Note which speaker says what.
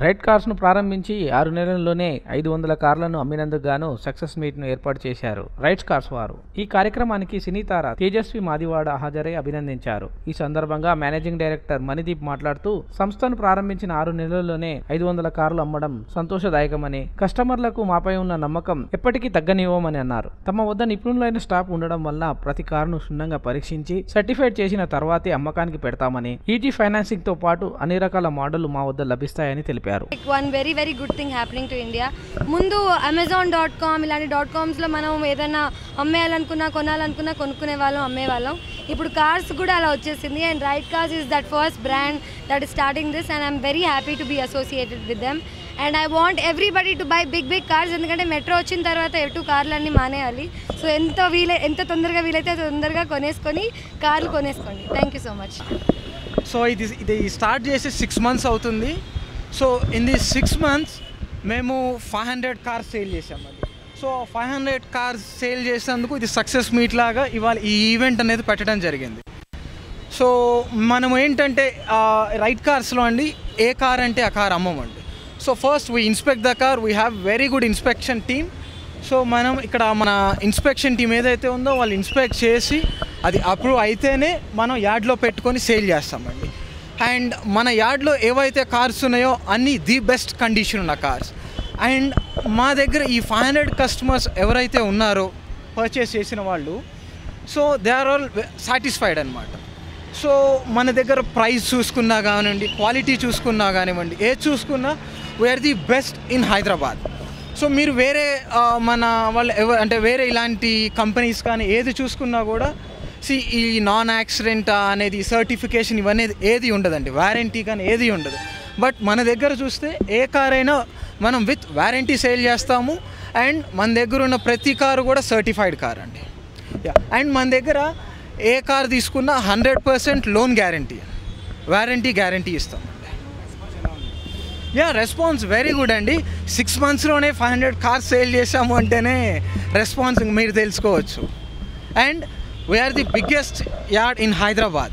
Speaker 1: Red కార్స్ను ప్రారంభించి ఆరు నెలల్లోనే ఐదు వందల కార్లను అమ్మినందుకు గాను సక్సెస్ మీట్ను ఏర్పాటు చేశారు రైట్స్ కార్స్ వారు. ఈ కార్యక్రమానికి సినీతార తేజస్వి మాదివాడ హాజరై అభినందించారు. ఈ సందర్భంగా మేనేజింగ్ డైరెక్టర్ మణిదీప్ మాట్లాడుతూ సంస్థను ప్రారంభించిన ఆరు నెలల్లోనే ఐదు వందల కార్లు అమ్మడం సంతోషదాయకమని కస్టమర్లకు మాపై ఉన్న నమ్మకం ఎప్పటికీ తగ్గనివ్వమని అన్నారు. తమ వద్ద నిపుణులైన స్టాఫ్ ఉండడం వల్ల ప్రతి కారును క్షుణ్ణంగా పరీక్షించి సర్టిఫైడ్ చేసిన తర్వాతే అమ్మకానికి పెడతామని ఈజీ ఫైనాన్సింగ్తో పాటు అన్ని రకాల మోడళ్ళు మా వద్ద లభిస్తాయని తెలిపారు.
Speaker 2: Like one very very good thing happening to India ముందు అమెజాన్ డాట్ కామ్ ఇలాంటి డాట్ కామ్స్లో మనం ఏదైనా అమ్మేయాలనుకున్నా కొనాలనుకున్నా కొనుక్కునే వాళ్ళం అమ్మేవాళ్ళం. ఇప్పుడు కార్స్ కూడా అలా వచ్చేసింది. And Right Cars is that first brand that is starting this and I'm very happy to be associated with them and I want everybody to buy big big cars ఎందుకంటే మెట్రో వచ్చిన తర్వాత ఎటు కార్లన్నీ మానేయాలి. So ఎంత వీలై ఎంత తొందరగా వీలైతే తొందరగా కొనేసుకొని కార్లు కొనేసుకోండి. Thank you so much
Speaker 3: so ఇది ఇది స్టార్ట్ చేసి సిక్స్ మంత్స్ అవుతుంది. So in the six months మేము ఫైవ్ హండ్రెడ్ కార్స్ సేల్ చేసామండి so five hundred cars sale చేసేందుకు ఇది సక్సెస్ మీట్ లాగా ఇవాళ ఈ ఈవెంట్ అనేది పెట్టడం జరిగింది. సో మనం ఏంటంటే రైట్ కార్స్లో అండి ఏ కార్ అంటే ఆ car అమ్మమండి. So first we inspect the car we have very good inspection team so మనం ఇక్కడ మన ఇన్స్పెక్షన్ టీం ఏదైతే ఉందో వాళ్ళు ఇన్స్పెక్ట్ చేసి అది అప్రూవ్ అయితేనే మనం యార్డ్లో పెట్టుకొని సేల్ చేస్తామండి. అండ్ మన యార్డ్లో ఏవైతే కార్స్ ఉన్నాయో అన్నీ ది బెస్ట్ కండిషన్ ఉన్న కార్స్ అండ్ మా దగ్గర ఈ ఫైవ్ హండ్రెడ్ కస్టమర్స్ ఎవరైతే ఉన్నారో పర్చేస్ చేసిన వాళ్ళు so they are all satisfied అనమాట సో మన దగ్గర ప్రైస్ చూసుకున్నా కానివ్వండి క్వాలిటీ చూసుకున్నా కానివ్వండి ఏది చూసుకున్నా we're the best in Hyderabad so మీరు వేరే uh, మన వాళ్ళు ఎవ అంటే వేరే ఇలాంటి కంపెనీస్ కానీ ఏది చూసుకున్నా కూడా సి ఈ నాన్ యాక్సిడెంట్ అనేది సర్టిఫికేషన్ ఇవన్నీ ఏది ఉండదండి. వారంటీ కానీ ఏది ఉండదు. బట్ మన దగ్గర చూస్తే ఏ కార్ అయినా మనం విత్ వారంటీ సేల్ చేస్తాము. అండ్ మన దగ్గర ఉన్న ప్రతి కారు కూడా సర్టిఫైడ్ కార్ అండి. యా అండ్ మన దగ్గర ఏ కార్ తీసుకున్నా hundred percent loan guarantee warranty guarantee ఇస్తామండి యా రెస్పాన్స్ వెరీ గుడ్ అండి. సిక్స్ మంత్స్లోనే ఫైవ్ హండ్రెడ్ కార్స్ సేల్ చేసాము అంటేనే రెస్పాన్స్ మీరు తెలుసుకోవచ్చు. And we're the biggest yard in Hyderabad